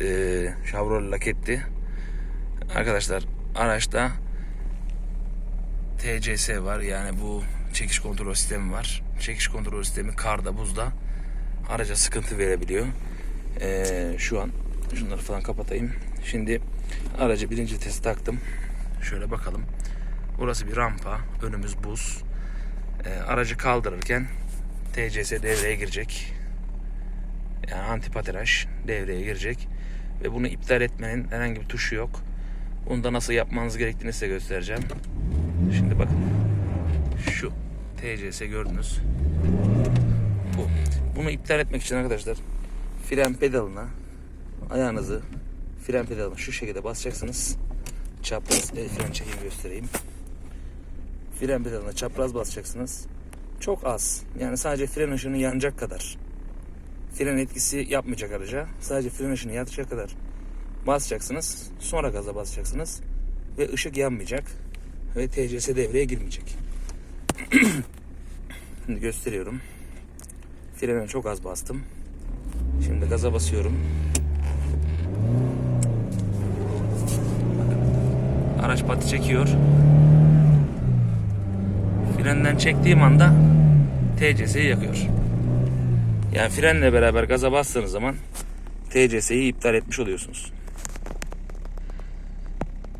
Ee, Chevrolet Laketti. Arkadaşlar araçta TCS var yani bu çekiş kontrol sistemi var. Çekiş kontrol sistemi karda buzda araca sıkıntı verebiliyor. Ee, şu an şunları falan kapatayım. Şimdi aracı birinci test taktım. Şöyle bakalım. Burası bir rampa. Önümüz buz. Ee, aracı kaldırırken TCS devreye girecek. Yani antipatiraj devreye girecek. Ve bunu iptal etmenin herhangi bir tuşu yok. Bunu da nasıl yapmanız gerektiğini size göstereceğim. Şimdi bakın. Şu TCS gördünüz. Bu. Bunu iptal etmek için arkadaşlar fren pedalına ayağınızı fren pedalına şu şekilde basacaksınız. Çapraz el fren çekeyim göstereyim. Fren pedalına çapraz basacaksınız. Çok az. Yani sadece fren ışını yanacak kadar. Fren etkisi yapmayacak araca. Sadece fren ışını yakacak kadar basacaksınız. Sonra gaza basacaksınız. Ve ışık yanmayacak. Ve TCS devreye girmeyecek. Şimdi gösteriyorum. Frene çok az bastım. Şimdi gaza basıyorum. Araç pati çekiyor. Frenden çektiğim anda TCS'yi yakıyor. Yani frenle beraber gaza bastığınız zaman TCS'yi iptal etmiş oluyorsunuz.